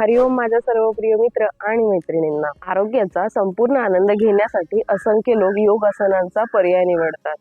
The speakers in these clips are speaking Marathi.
हरिओम माझ्या सर्व प्रिय मित्र आणि मैत्रिणींना. आरोग्याचा संपूर्ण आनंद घेण्यासाठी असंख्य लोक योगासनांचा पर्याय निवडतात.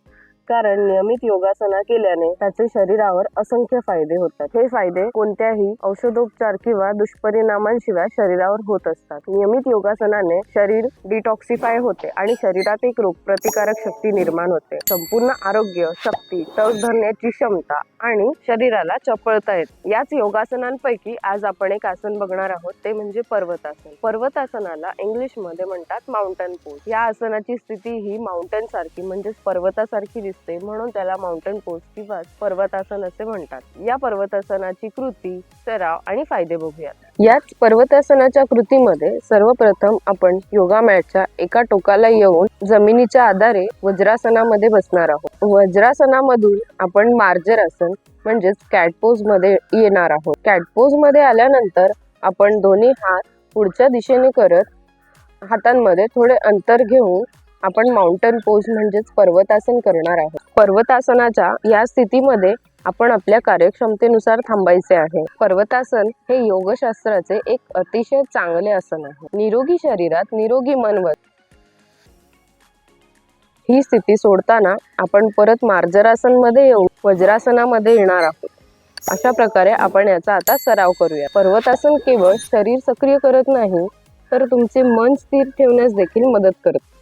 कारण नियमित योगासना केल्याने त्याचे शरीरावर असंख्य फायदे होतात. हे फायदे कोणत्याही औषधोपचार किंवा दुष्परिणामांशिवाय शरीरावर होत असतात. नियमित योगासनाने शरीर डिटॉक्सिफाय होते आणि शरीरात एक रोगप्रतिकारक शक्ती निर्माण होते. संपूर्ण आरोग्य शक्ती तग धरण्याची क्षमता आणि शरीराला चपळता येते. याच योगासनांपैकी आज आपण एक आसन बघणार आहोत. ते म्हणजे पर्वतासन. पर्वतासनाला इंग्लिशमध्ये म्हणतात माउंटन पोज या आसनाची स्थिती ही माउंटन सारखी म्हणजेच पर्वतासारखी दिसते. म्हणून त्याला माउंटन पोस्ट किंवा पर्वतासन असे म्हणतात. या पर्वतासनाची कृती सराव आणि फायदे बघूयात. याच पर्वतासनाच्या कृतीमध्ये सर्वप्रथम आपण योगा मॅटच्या एका टोकाला येऊन जमिनीच्या आधारे वज्रासनामध्ये बसणार आहोत. वज्रासनामधून आपण मार्जर आसन म्हणजेच कॅटपोजमध्ये येणार आहोत. कॅटपोजमध्ये आल्यानंतर आपण दोन्ही हात पुढच्या दिशेने करत हातांमध्ये थोडे अंतर घेऊन आपण माउंटन पोज म्हणजेच पर्वतासन करणार आहोत. पर्वतासनाच्या या स्थितीमध्ये आपण आपल्या कार्यक्षमतेनुसार थांबायचे आहे. पर्वतासन हे योगशास्त्राचे एक अतिशय चांगले आसन आहे. निरोगी शरीरात निरोगी मनवत ही स्थिती सोडताना आपण परत मार्जरासनमध्ये येऊन वज्रासनामध्ये येणार आहोत. अशा प्रकारे आपण याचा आता सराव करूया. पर्वतासन केवळ शरीर सक्रिय करत नाही तर तुमचे मन स्थिर ठेवण्यास देखील मदत करते.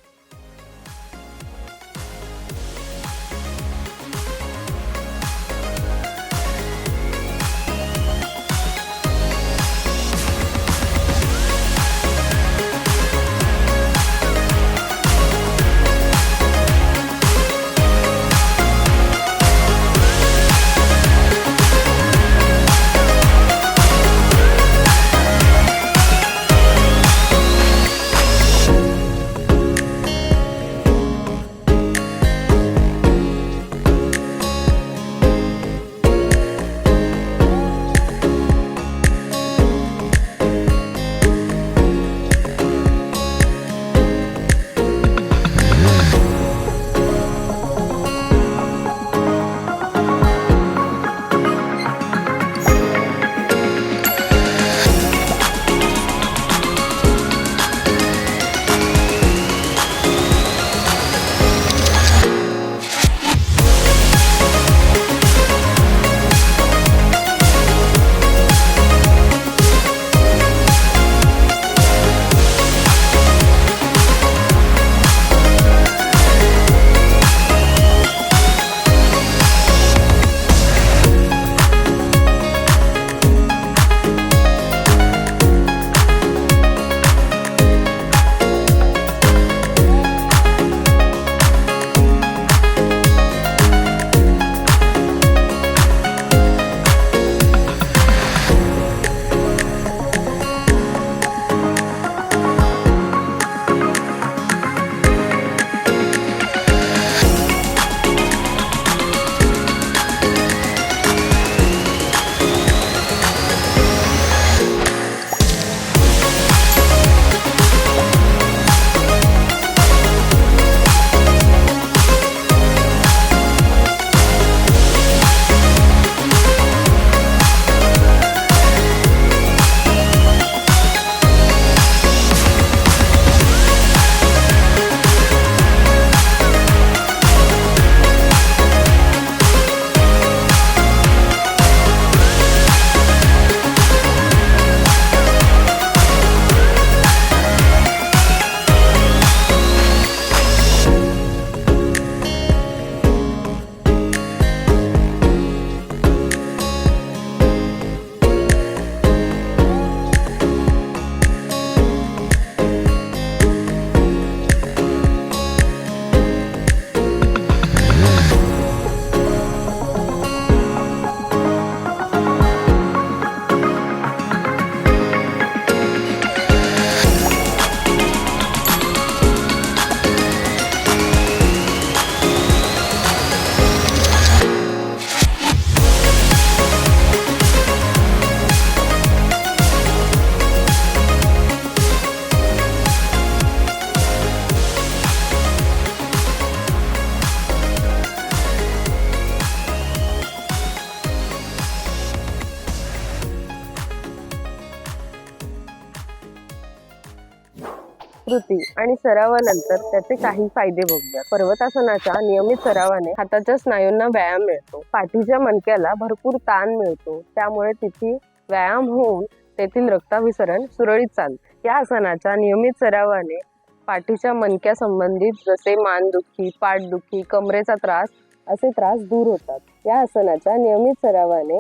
कृती आणि सरावानंतर त्याचे काही फायदे बघूया. पर्वतासनाच्या नियमित सरावाने हाताच्या स्नायूंना व्यायाम मिळतो. पाठीच्या मणक्याला भरपूर ताण मिळतो. त्यामुळे तिथे व्यायाम होऊन तेथील रक्ताभिसरण सुरळीत चालते. या आसनाच्या नियमित सरावाने पाठीच्या मणक्या संबंधित जसे मानदुखी पाठदुखी कमरेचा त्रास असे त्रास दूर होतात. या आसनाच्या नियमित सरावाने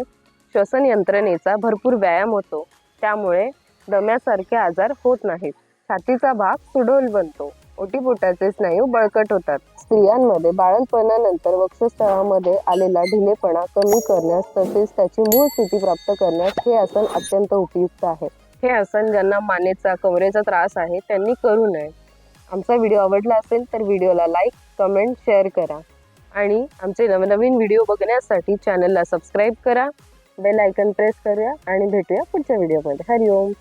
श्वसन यंत्रणेचा भरपूर व्यायाम होतो. त्यामुळे दम्यासारखे आजार होत नाहीत. छातीचा भाग सुडोल बनतो. ओटीपोटाचे स्नायू बळकट होतात. स्त्रियांमध्ये बाळंतपणानंतर वक्षस्थळामध्ये आलेला ढिलेपणा कमी करण्यास तसेच त्याची मूळ स्थिती प्राप्त करण्यास हे आसन अत्यंत उपयुक्त आहे. हे आसन ज्यांना मानेचा कमरेचा त्रास आहे त्यांनी करू नये. आमचा व्हिडिओ आवडला असेल तर व्हिडिओला लाईक कमेंट शेअर करा. आणि आमचे नवनवीन व्हिडिओ बघण्यासाठी चॅनलला सबस्क्राईब करा. बेल आयकन प्रेस करूया आणि भेटूया पुढच्या व्हिडिओमध्ये. हरिओम.